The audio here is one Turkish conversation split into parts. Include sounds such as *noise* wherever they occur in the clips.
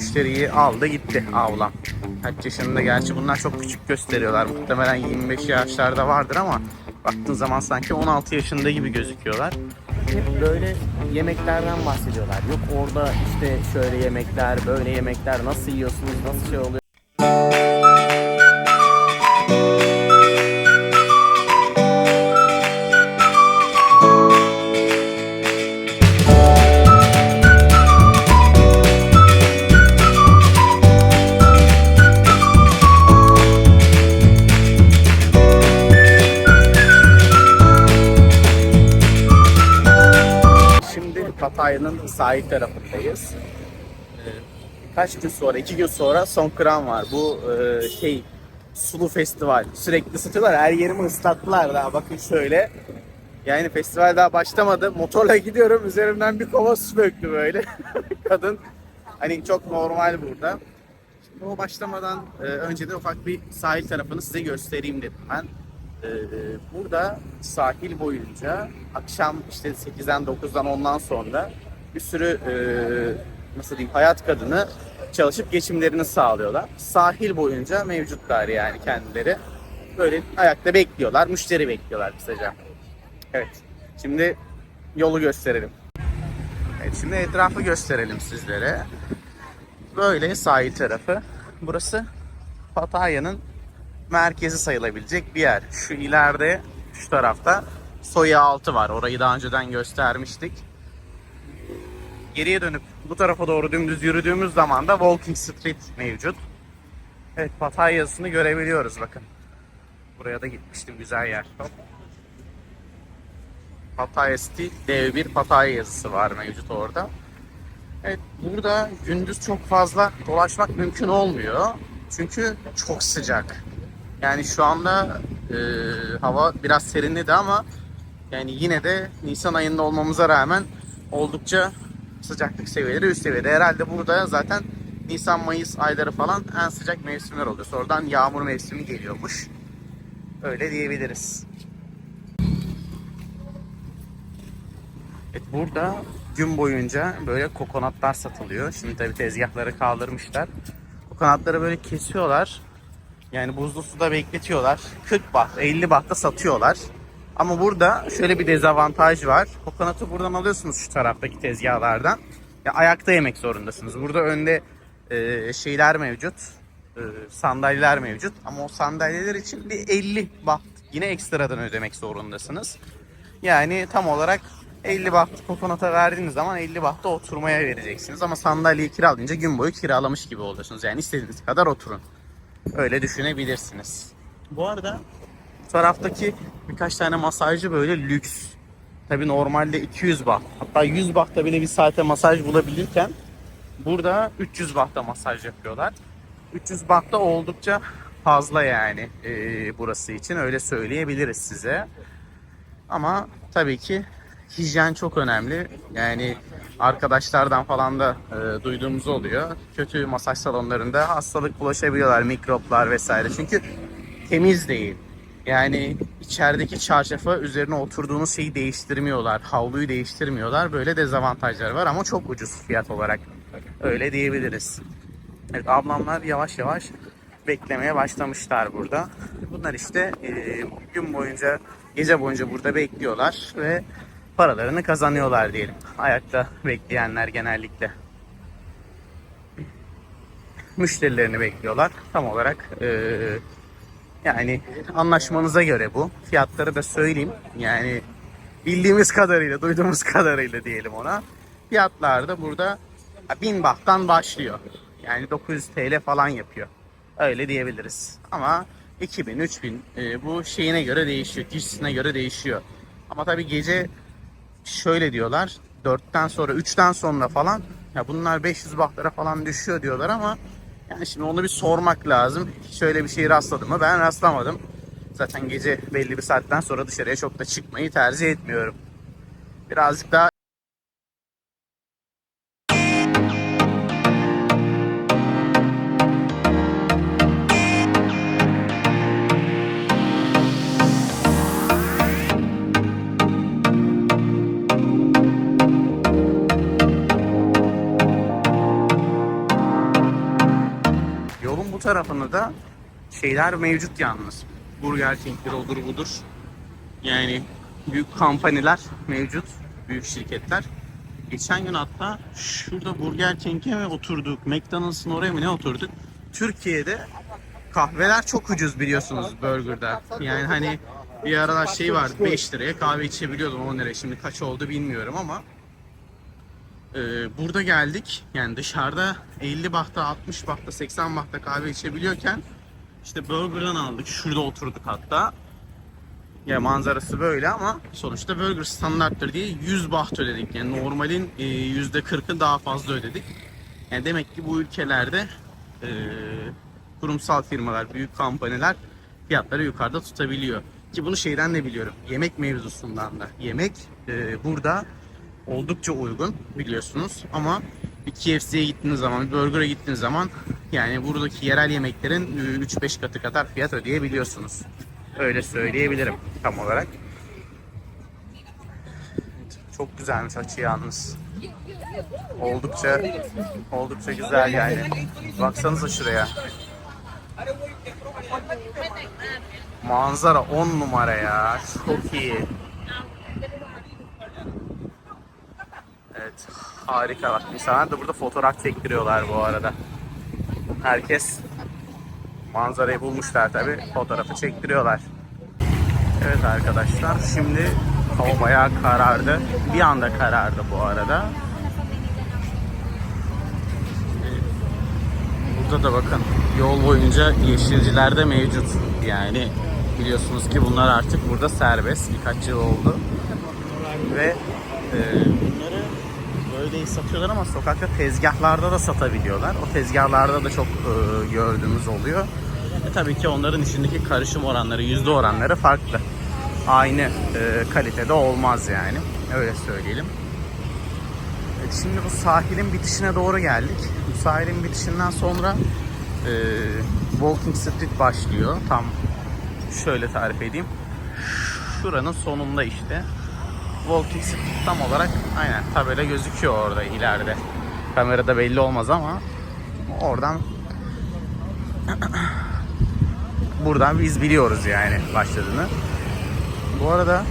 müşteriyi aldı gitti avlam. Kaç yaşında gerçi bunlar çok küçük gösteriyorlar. Muhtemelen 25 yaşlarda vardır ama baktığın zaman sanki 16 yaşında gibi gözüküyorlar. Hep böyle yemeklerden bahsediyorlar. Yok orada işte şöyle yemekler, böyle yemekler nasıl yiyorsunuz, nasıl şey oluyor. Pattaya'nın sahil tarafındayız. Ee, Kaç gün sonra, iki gün sonra Songkran var. Bu e, şey sulu festival. Sürekli ısıtıyorlar. Her yerimi ıslattılar daha. Bakın şöyle. Yani festival daha başlamadı. Motorla gidiyorum. Üzerimden bir kova su döktü böyle. *laughs* Kadın. Hani çok normal burada. Şimdi o başlamadan e, önce de ufak bir sahil tarafını size göstereyim dedim ben. E, burada sahil boyunca akşam işte 8'den 9'dan ondan sonra bir sürü e, nasıl diyeyim hayat kadını çalışıp geçimlerini sağlıyorlar. Sahil boyunca mevcutlar yani kendileri. Böyle ayakta bekliyorlar, müşteri bekliyorlar kısaca. Evet. Şimdi yolu gösterelim. Evet, şimdi etrafı gösterelim sizlere. Böyle sahil tarafı. Burası Pattaya'nın merkezi sayılabilecek bir yer. Şu ileride, şu tarafta Soya altı var. Orayı daha önceden göstermiştik. Geriye dönüp bu tarafa doğru dümdüz yürüdüğümüz zaman da Walking Street mevcut. Evet Pattaya yazısını görebiliyoruz bakın. Buraya da gitmiştim güzel yer. Pattaya City dev bir Pattaya yazısı var mevcut orada. Evet burada gündüz çok fazla dolaşmak mümkün olmuyor. Çünkü çok sıcak. Yani şu anda e, hava biraz serinledi ama yani yine de Nisan ayında olmamıza rağmen oldukça sıcaklık seviyeleri üst seviyede. Herhalde burada zaten Nisan-Mayıs ayları falan en sıcak mevsimler oluyor. Sonradan yağmur mevsimi geliyormuş. Öyle diyebiliriz. Evet burada gün boyunca böyle kokonatlar satılıyor. Şimdi tabii tezgahları kaldırmışlar. Kokonatları böyle kesiyorlar. Yani buzlu suda bekletiyorlar. 40 baht, 50 bahta satıyorlar. Ama burada şöyle bir dezavantaj var. Kokonatı buradan alıyorsunuz şu taraftaki tezgahlardan. Ya ayakta yemek zorundasınız. Burada önde e, şeyler mevcut. E, sandalyeler mevcut. Ama o sandalyeler için bir 50 baht yine ekstradan ödemek zorundasınız. Yani tam olarak 50 baht kokonata verdiğiniz zaman 50 bahta oturmaya vereceksiniz. Ama sandalyeyi kiralayınca gün boyu kiralamış gibi oluyorsunuz. Yani istediğiniz kadar oturun. Öyle düşünebilirsiniz. Bu arada bu taraftaki birkaç tane masajcı böyle lüks. Tabi normalde 200 baht hatta 100 bahta bile bir saate masaj bulabilirken burada 300 bahta masaj yapıyorlar. 300 bahta oldukça fazla yani e, burası için öyle söyleyebiliriz size. Ama tabii ki hijyen çok önemli. Yani arkadaşlardan falan da e, duyduğumuz oluyor. Kötü masaj salonlarında hastalık bulaşabiliyorlar, mikroplar vesaire. Çünkü temiz değil. Yani içerideki çarşafa üzerine oturduğunuz şeyi değiştirmiyorlar. Havluyu değiştirmiyorlar. Böyle dezavantajları var ama çok ucuz fiyat olarak. Öyle diyebiliriz. Evet ablamlar yavaş yavaş beklemeye başlamışlar burada. Bunlar işte e, gün boyunca, gece boyunca burada bekliyorlar ve paralarını kazanıyorlar diyelim. Ayakta bekleyenler genellikle. Müşterilerini bekliyorlar. Tam olarak e, yani anlaşmanıza göre bu. Fiyatları da söyleyeyim. Yani bildiğimiz kadarıyla, duyduğumuz kadarıyla diyelim ona. Fiyatlar da burada 1000 bahttan başlıyor. Yani 900 TL falan yapıyor. Öyle diyebiliriz. Ama 2000, 3000 e, bu şeyine göre değişiyor. Kişisine göre değişiyor. Ama tabii gece şöyle diyorlar. 4'ten sonra, 3'ten sonra falan ya bunlar 500 bahtlara falan düşüyor diyorlar ama yani şimdi onu bir sormak lazım. Hiç öyle bir şey rastladım mı? Ben rastlamadım. Zaten gece belli bir saatten sonra dışarıya çok da çıkmayı tercih etmiyorum. Birazcık daha tarafında da şeyler mevcut yalnız. Burger King'dir odur budur. Yani büyük kampanyalar mevcut. Büyük şirketler. Geçen gün hatta şurada Burger King'e mi oturduk? McDonald's'ın oraya mı ne oturduk? Türkiye'de kahveler çok ucuz biliyorsunuz burgerda. Yani hani bir aralar şey vardı 5 liraya kahve içebiliyordum 10 liraya. Şimdi kaç oldu bilmiyorum ama e, burada geldik. Yani dışarıda 50 bahta, 60 bahta, 80 bahta kahve içebiliyorken işte burgerdan aldık. Şurada oturduk hatta. Ya manzarası böyle ama sonuçta burger standarttır diye 100 baht ödedik. Yani normalin e, %40'ı daha fazla ödedik. Yani demek ki bu ülkelerde e, kurumsal firmalar, büyük kampanyalar fiyatları yukarıda tutabiliyor. Ki bunu şeyden de biliyorum. Yemek mevzusundan da. Yemek e, burada oldukça uygun biliyorsunuz ama bir KFC'ye gittiğiniz zaman, bir burger'a gittiğiniz zaman yani buradaki yerel yemeklerin e, 3-5 katı kadar fiyat ödeyebiliyorsunuz. Öyle söyleyebilirim tam olarak. Çok güzelmiş açı yalnız. Oldukça oldukça güzel yani. Baksanıza şuraya. Manzara 10 numara ya. Çok iyi. Harika bak. İnsanlar da burada fotoğraf çektiriyorlar bu arada. Herkes manzarayı bulmuşlar tabi. Fotoğrafı çektiriyorlar. Evet arkadaşlar şimdi hava bayağı karardı. Bir anda karardı bu arada. Burada da bakın yol boyunca yeşilciler de mevcut. Yani biliyorsunuz ki bunlar artık burada serbest. Birkaç yıl oldu. Ve e, böyle satıyorlar ama sokakta tezgahlarda da satabiliyorlar. O tezgahlarda da çok e, gördüğümüz oluyor. E, tabii ki onların içindeki karışım oranları, yüzde oranları farklı. Aynı e, kalitede olmaz yani. Öyle söyleyelim. Evet, şimdi bu sahilin bitişine doğru geldik. Bu sahilin bitişinden sonra e, Walking Street başlıyor. Tam şöyle tarif edeyim. Şuranın sonunda işte. Street tam olarak aynen tabela gözüküyor orada ileride. Kamerada belli olmaz ama oradan *clears throat* buradan biz biliyoruz yani başladığını. Bu arada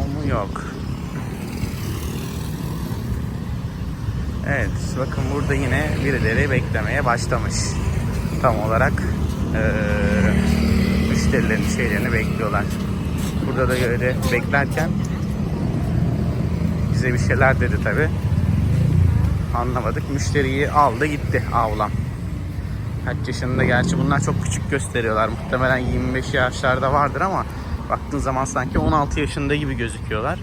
o mu yok. Evet bakın burada yine birileri beklemeye başlamış. Tam olarak eee müşterilerin şeylerini bekliyorlar. Burada da öyle beklerken bize bir şeyler dedi tabi. Anlamadık. Müşteriyi aldı gitti avlam. Kaç yaşında gerçi bunlar çok küçük gösteriyorlar. Muhtemelen 25 yaşlarda vardır ama baktığın zaman sanki 16 yaşında gibi gözüküyorlar.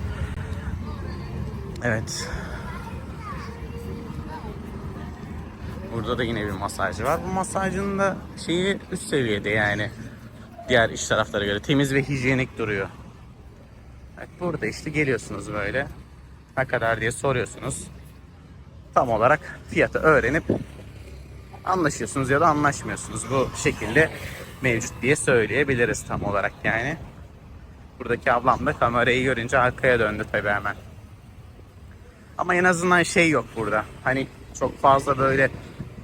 Evet. Burada da yine bir masajcı var. Bu masajcının da şeyi üst seviyede yani. Diğer iş taraflara göre temiz ve hijyenik duruyor. Evet, burada işte geliyorsunuz böyle. Ne kadar diye soruyorsunuz. Tam olarak fiyatı öğrenip anlaşıyorsunuz ya da anlaşmıyorsunuz. Bu şekilde mevcut diye söyleyebiliriz tam olarak yani. Buradaki ablam da kamerayı görünce arkaya döndü tabii hemen. Ama en azından şey yok burada. Hani çok fazla böyle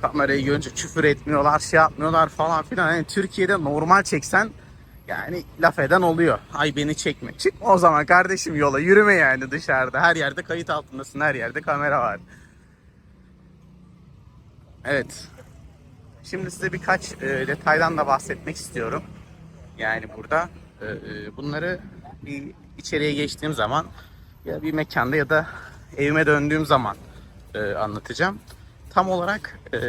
kamerayı görünce küfür etmiyorlar, şey yapmıyorlar falan filan. Yani Türkiye'de normal çeksen yani laf eden oluyor. Ay beni çekme. Çıkma o zaman kardeşim yola. Yürüme yani dışarıda. Her yerde kayıt altındasın. Her yerde kamera var. Evet. Şimdi size birkaç e, detaydan da bahsetmek istiyorum. Yani burada e, e, bunları bir içeriye geçtiğim zaman ya bir mekanda ya da evime döndüğüm zaman e, anlatacağım. Tam olarak e,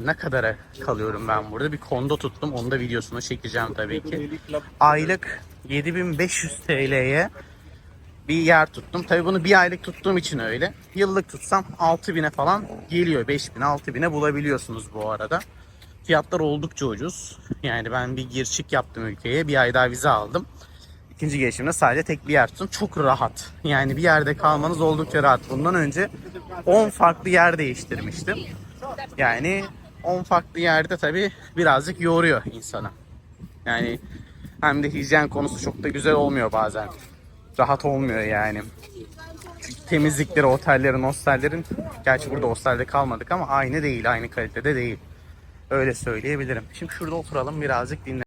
ne kadara kalıyorum ben burada? Bir kondo tuttum. Onu da videosunu çekeceğim tabii ki. Aylık 7500 TL'ye bir yer tuttum. Tabii bunu bir aylık tuttuğum için öyle. Yıllık tutsam 6000'e falan geliyor. 5000 6000'e bulabiliyorsunuz bu arada. Fiyatlar oldukça ucuz. Yani ben bir gir çık yaptım ülkeye. Bir ay daha vize aldım. İkinci gelişimde sadece tek bir yer tuttum. Çok rahat. Yani bir yerde kalmanız oldukça rahat. Bundan önce 10 farklı yer değiştirmiştim. Yani 10 farklı yerde tabii birazcık yoruyor insana. Yani hem de hijyen konusu çok da güzel olmuyor bazen. Rahat olmuyor yani. temizlikleri otellerin, hostellerin gerçi burada hostelde kalmadık ama aynı değil, aynı kalitede değil. Öyle söyleyebilirim. Şimdi şurada oturalım birazcık dinle.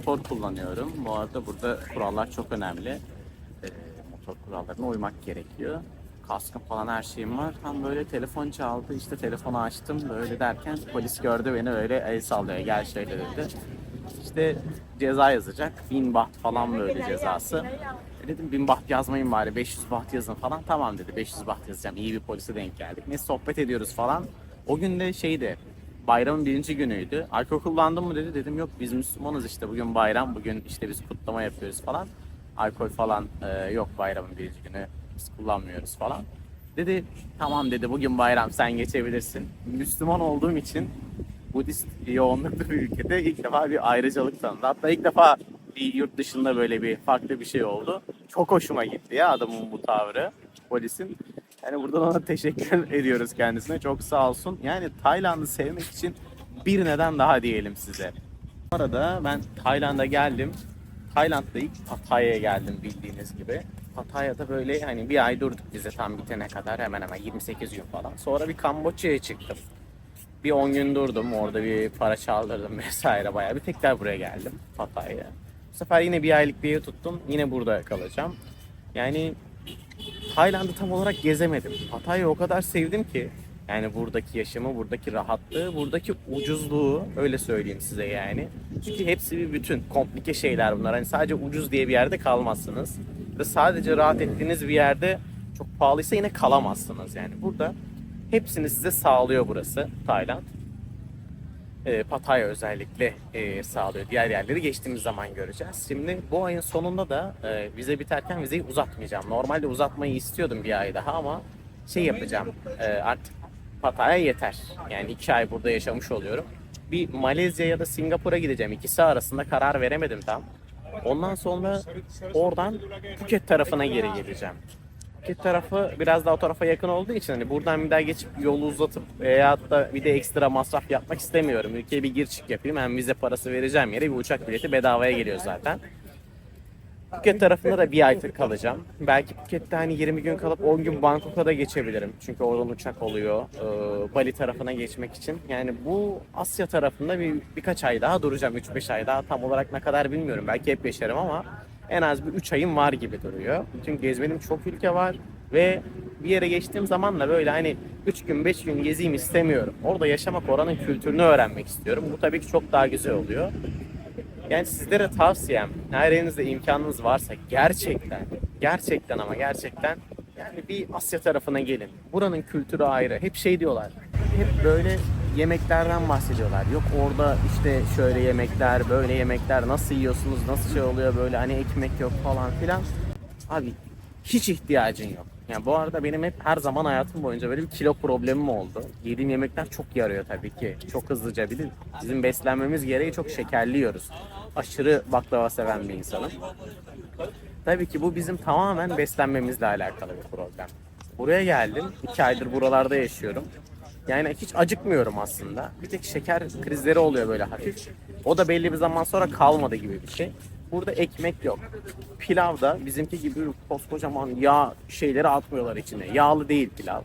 Motor kullanıyorum. Bu arada burada kurallar çok önemli. Ee, motor kurallarına uymak gerekiyor. Kaskım falan her şeyim var. Tam böyle telefon çaldı. İşte telefonu açtım. Böyle derken polis gördü beni öyle el sallıyor. Gel şöyle dedi. İşte ceza yazacak. 1000 baht falan böyle cezası. Dedim 1000 baht yazmayın bari 500 baht yazın falan. Tamam dedi 500 baht yazacağım. İyi bir polise denk geldik. Ne sohbet ediyoruz falan. O gün de şeydi bayramın birinci günüydü. Alkol kullandın mı dedi. Dedim yok biz Müslümanız işte bugün bayram. Bugün işte biz kutlama yapıyoruz falan. Alkol falan e, yok bayramın birinci günü. Biz kullanmıyoruz falan. Dedi tamam dedi bugün bayram sen geçebilirsin. Müslüman olduğum için Budist yoğunluklu bir ülkede ilk defa bir ayrıcalık tanıdı. Hatta ilk defa bir yurt dışında böyle bir farklı bir şey oldu. Çok hoşuma gitti ya adamın bu tavrı polisin. Yani buradan ona teşekkür *laughs* ediyoruz kendisine. Çok sağ olsun. Yani Tayland'ı sevmek için bir neden daha diyelim size. Bu arada ben Tayland'a geldim. Tayland'da ilk Pattaya'ya geldim bildiğiniz gibi. Pattaya'da böyle hani bir ay durduk bize tam bitene kadar hemen hemen 28 gün falan. Sonra bir Kamboçya'ya çıktım. Bir 10 gün durdum orada bir para çaldırdım *laughs* vesaire bayağı bir tekrar buraya geldim Pattaya'ya. Bu sefer yine bir aylık bir ev tuttum. Yine burada kalacağım. Yani Tayland'ı tam olarak gezemedim. Pattaya'yı o kadar sevdim ki yani buradaki yaşamı, buradaki rahatlığı, buradaki ucuzluğu öyle söyleyeyim size yani. Çünkü hepsi bir bütün. Komplike şeyler bunlar. Hani sadece ucuz diye bir yerde kalmazsınız. Ve sadece rahat ettiğiniz bir yerde çok pahalıysa yine kalamazsınız yani. Burada hepsini size sağlıyor burası Tayland. E, Pattaya özellikle e, sağlıyor. Diğer yerleri geçtiğimiz zaman göreceğiz. Şimdi bu ayın sonunda da e, vize biterken vizeyi uzatmayacağım. Normalde uzatmayı istiyordum bir ay daha ama şey yapacağım. E, artık Pattaya yeter. Yani iki ay burada yaşamış oluyorum. Bir Malezya ya da Singapur'a gideceğim. İkisi arasında karar veremedim tam. Ondan sonra oradan Phuket tarafına geri geleceğim. Phuket tarafı biraz daha o tarafa yakın olduğu için hani buradan bir daha geçip yolu uzatıp veyahut da bir de ekstra masraf yapmak istemiyorum. Ülkeye bir gir çık yapayım hem vize parası vereceğim yere bir uçak bileti bedavaya geliyor zaten. Phuket tarafında da bir ay kalacağım. Belki Phuket'te hani 20 gün kalıp 10 gün Bangkok'a da geçebilirim. Çünkü oradan uçak oluyor. Ee, Bali tarafına geçmek için. Yani bu Asya tarafında bir birkaç ay daha duracağım. 3-5 ay daha tam olarak ne kadar bilmiyorum. Belki hep yaşarım ama en az bir 3 ayım var gibi duruyor. Çünkü gezmedim çok ülke var ve bir yere geçtiğim zaman da böyle hani 3 gün 5 gün gezeyim istemiyorum. Orada yaşamak oranın kültürünü öğrenmek istiyorum. Bu tabii ki çok daha güzel oluyor. Yani sizlere tavsiyem eğer elinizde imkanınız varsa gerçekten gerçekten ama gerçekten yani bir Asya tarafına gelin. Buranın kültürü ayrı. Hep şey diyorlar. Hep böyle yemeklerden bahsediyorlar. Yok orada işte şöyle yemekler, böyle yemekler nasıl yiyorsunuz, nasıl şey oluyor böyle hani ekmek yok falan filan. Abi hiç ihtiyacın yok. Yani bu arada benim hep her zaman hayatım boyunca böyle bir kilo problemim oldu. Yediğim yemekler çok yarıyor tabii ki. Çok hızlıca de bizim beslenmemiz gereği çok şekerli yiyoruz. Aşırı baklava seven bir insanım. Tabii ki bu bizim tamamen beslenmemizle alakalı bir problem. Buraya geldim. iki aydır buralarda yaşıyorum. Yani hiç acıkmıyorum aslında. Bir tek şeker krizleri oluyor böyle hafif. O da belli bir zaman sonra kalmadı gibi bir şey. Burada ekmek yok. Pilav da bizimki gibi koskocaman yağ şeyleri atmıyorlar içine. Yağlı değil pilav.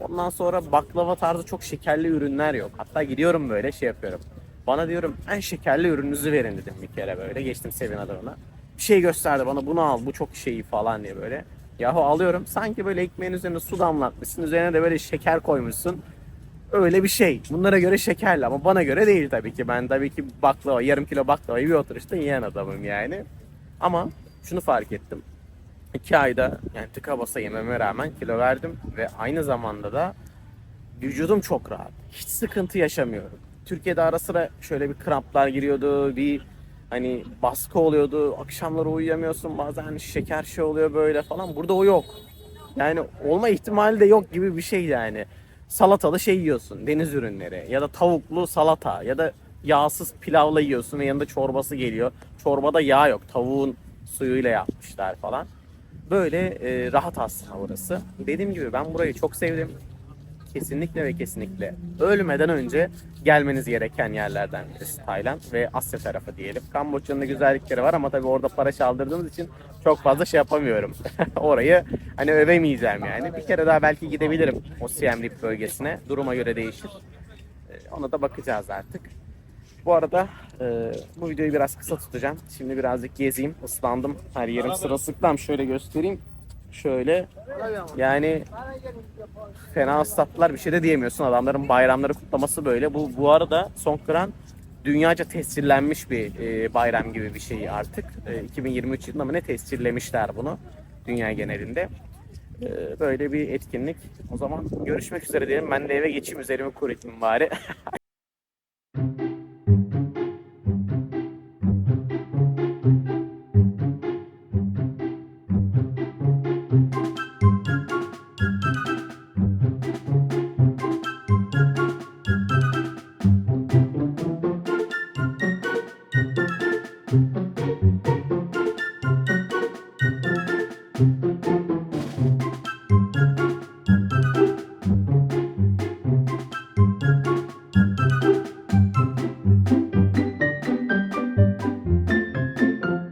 Ondan sonra baklava tarzı çok şekerli ürünler yok. Hatta gidiyorum böyle şey yapıyorum. Bana diyorum en şekerli ürününüzü verin dedim bir kere böyle. Geçtim Sevin adamına. Bir şey gösterdi bana bunu al bu çok şeyi falan diye böyle. Yahu alıyorum sanki böyle ekmeğin üzerine su damlatmışsın. Üzerine de böyle şeker koymuşsun. Öyle bir şey. Bunlara göre şekerli ama bana göre değil tabii ki. Ben tabii ki baklava, yarım kilo baklavayı bir oturuşta yiyen adamım yani. Ama şunu fark ettim. İki ayda yani tıka basa yememe rağmen kilo verdim ve aynı zamanda da vücudum çok rahat. Hiç sıkıntı yaşamıyorum. Türkiye'de ara sıra şöyle bir kramplar giriyordu, bir Hani baskı oluyordu, akşamları uyuyamıyorsun, bazen hani şeker şey oluyor böyle falan. Burada o yok. Yani olma ihtimali de yok gibi bir şey yani. Salatalı şey yiyorsun, deniz ürünleri ya da tavuklu salata ya da yağsız pilavla yiyorsun ve yanında çorbası geliyor. Çorbada yağ yok, tavuğun suyuyla yapmışlar falan. Böyle e, rahat aslında burası. Dediğim gibi ben burayı çok sevdim. Kesinlikle ve kesinlikle ölmeden önce gelmeniz gereken yerlerden birisi Tayland ve Asya tarafı diyelim. Kamboçya'nın da güzellikleri var ama tabii orada para çaldırdığımız için çok fazla şey yapamıyorum. *laughs* Orayı hani övemeyeceğim yani. Bir kere daha belki gidebilirim o Siem Reap bölgesine. Duruma göre değişir. Ee, Ona da bakacağız artık. Bu arada e, bu videoyu biraz kısa tutacağım. Şimdi birazcık gezeyim. Islandım. Her yerim sırılsıklam. Şöyle göstereyim. Şöyle. Yani fena ıslattılar bir şey de diyemiyorsun. Adamların bayramları kutlaması böyle. Bu bu arada Songkran dünyaca tescillenmiş bir e, bayram gibi bir şey artık. E, 2023 yılında mı ne tescillemişler bunu dünya genelinde. E, böyle bir etkinlik. O zaman görüşmek üzere diyelim. Ben de eve geçeyim üzerimi kurutayım bari. *laughs*